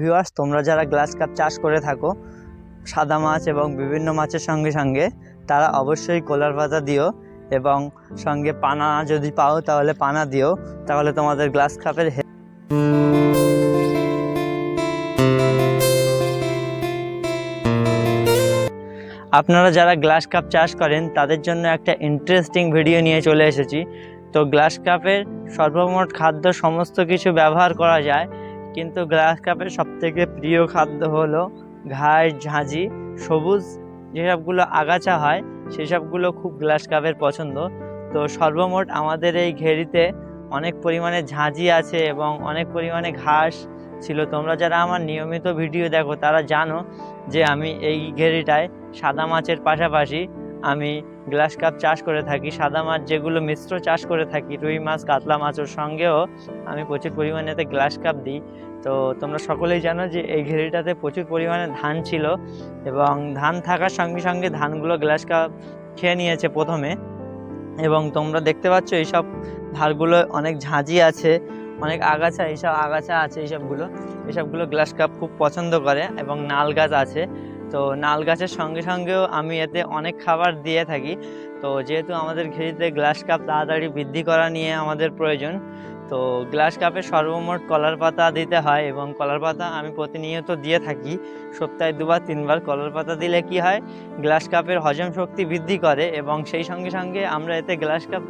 Viewers তোমরা যারা glass cup চাষ করে থাকো, সাদা মাছ এবং বিভিন্ন মাছের সঙ্গে সঙ্গে, তারা অবশ্যই কোলার পাতা দিও এবং সঙ্গে পানা যদি পাও তাহলে পানা দিও, তাহলে তোমাদের গ্লাস কাপের আপনারা যারা গ্লাস কাপ চাষ করেন, তাদের জন্য একটা ইন্টারেস্টিং ভিডিও নিয়ে চলে এসেছি। তো গ্লাস কাপের সর্বমোট খাদ্য সমস্ত কিছু ব্যবহার করা যায়। কিন্তু গ্লাস কাপের সবথেকে প্রিয় খাদ্য হলো ঘাস, ঝাঁঝি, সবুজ যেসবগুলো আগাছা হয় সেসবগুলো খুব গ্লাস কাপের পছন্দ। তো সর্বমোট আমাদের এই ঘেরিতে অনেক পরিমাণে ঝাঁঝি আছে এবং অনেক পরিমাণে ঘাস ছিল। তোমরা যারা আমার নিয়মিত ভিডিও দেখো তারা জানো যে আমি এই ঘেরিটায় সাদা মাছের পাশাপাশি আমি গ্লাস কাপ চাষ করে থাকি, সাদা মাছ যেগুলো মিশ্র চাষ করে থাকি, রুই মাছ, কাতলা মাছের সঙ্গেও আমি প্রচুর পরিমাণে এতে গ্লাস কাপ দিই। তো তোমরা সকলেই জানো যে এই ঘেরিটাতে প্রচুর পরিমাণে ধান ছিল এবং ধান থাকার সঙ্গে সঙ্গে ধানগুলো গ্লাস কাপ খেয়ে নিয়েছে প্রথমে। এবং তোমরা দেখতে পাচ্ছ এইসব ধারগুলো অনেক ঝাঁঝি আছে, অনেক আগাছা, এইসব আগাছা আছে এইসবগুলো। এসবগুলো গ্লাস কাপ খুব পছন্দ করে এবং নাল গাছ আছে। তো নাল গাছের সঙ্গে সঙ্গেও আমি এতে অনেক খাবার দিয়ে থাকি। তো যেহেতু আমাদের ঘেরিতে গ্লাস কাপ তাড়াতাড়ি বৃদ্ধি করা নিয়ে আমাদের প্রয়োজন, তো গ্লাস কাপে সর্বমোট কলার পাতা দিতে হয় এবং কলার পাতা আমি প্রতিনিয়ত দিয়ে থাকি। সপ্তাহে দুবার, তিনবার কলার পাতা দিলে কি হয়? গ্লাস কাপের হজম শক্তি বৃদ্ধি করে এবং সেই সঙ্গে সঙ্গে আমরা এতে গ্লাস কাপ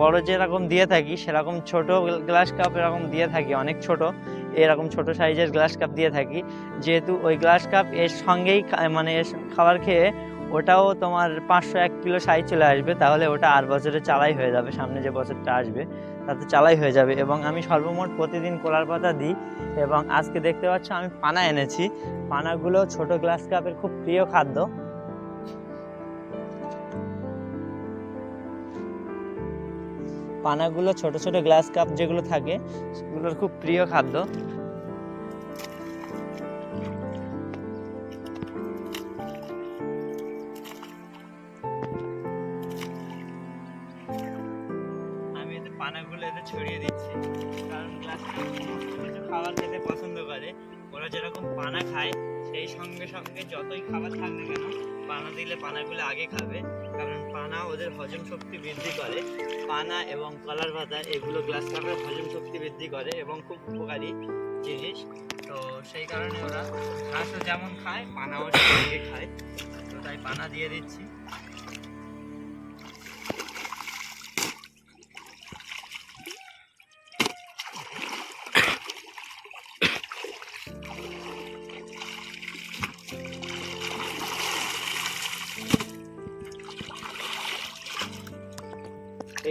বড় যেরকম দিয়ে থাকি, সেরকম ছোট গ্লাস কাপ এরকম দিয়ে থাকি, অনেক ছোট। এরকম ছোট সাইজের গ্লাস কাপ দিয়ে থাকি। যেহেতু ওই গ্লাস কাপ এর সঙ্গেই মানে খাবার খেয়ে ওটাও তোমার পাঁচশো এক কিলো সাইজ চলে আসবে, তাহলে ওটা আর বছরে চালাই হয়ে যাবে, সামনে যে বছরটা আসবে, তাতে চালাই হয়ে যাবে। এবং আমি সর্বমোট প্রতিদিন কোলার পাতা দিই এবং আজকে দেখতে পাচ্ছ আমি পানা এনেছি। পানাগুলো ছোট গ্লাস কাপের খুব প্রিয় খাদ্য। পানাগুলো ছোট ছোট গ্লাস কাপ যেগুলো থাকে, সেগুলোর খুব প্রিয় খাদ্য। আমি পানাগুলো এতে ছড়িয়ে দিচ্ছি, কারণ গ্লাস খাবার খেতে পছন্দ করে। ওরা যেরকম পানা খায়, সেই সঙ্গে সঙ্গে যতই খাবার থাক না কেন পানা দিলে পানাগুলো আগে খাবে। কারণ পানা ওদের হজম শক্তি বৃদ্ধি করে। পানা এবং কলার পাতা এগুলো গ্লাস কাপের হজম শক্তি বৃদ্ধি করে এবং খুব উপকারী জিনিস। তো সেই কারণে ওরা ঘাসও যেমন খায়, পানাও খায়। তো তাই পানা দিয়ে দিচ্ছি।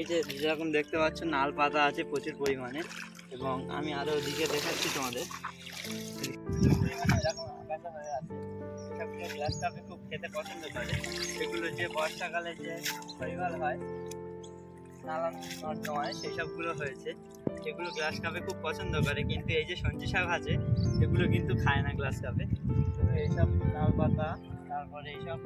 এই যে যেরকম দেখতে পাচ্ছ নাল পাতা আছে প্রচুর পরিমাণে। এবং আমি আরও ওদিকে দেখাচ্ছি তোমাদের। খুব খেতে পছন্দ করে এগুলো যে বর্ষাকালে যে হয়, নালান নর্দমায় হয়েছে। গ্লাস খুব পছন্দ করে, কিন্তু এই যে সঞ্চি শাক আছে কিন্তু খায় না গ্লাস কাপে। এইসব নাল পাতা, তারপরে এইসব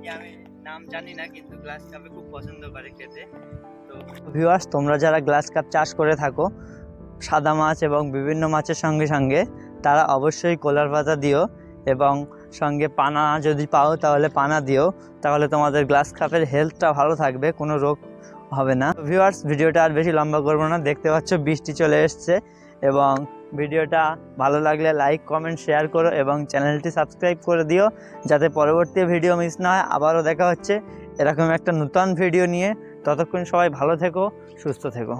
কি আমি নাম জানি না, কিন্তু গ্লাস কাপে খুব পছন্দ করে খেতে। তো ভিউয়ার্স তোমরা যারা গ্লাস কাপ চাষ করে থাকো, সাদা মাছ এবং বিভিন্ন মাছের সঙ্গে সঙ্গে তারা অবশ্যই কোলার পাতা দিও এবং সঙ্গে পানা যদি পাও তাহলে পানা দিও, তাহলে তোমাদের গ্লাস কাপের হেলথটা ভালো থাকবে, কোনো রোগ হবে না। ভিউয়ার্স ভিডিওটা আর বেশি লম্বা করব না, দেখতে পাচ্ছ বৃষ্টি চলে এসছে এবং ভিডিওটা ভালো লাগলে লাইক কমেন্ট শেয়ার করো এবং চ্যানেলটি সাবস্ক্রাইব করে দিও যাতে পরবর্তী ভিডিও মিস না হয়। আবারও দেখা হচ্ছে এরকম একটা নতুন ভিডিও নিয়ে। ততক্ষণ সবাই ভালো থেকো, সুস্থ থেকো।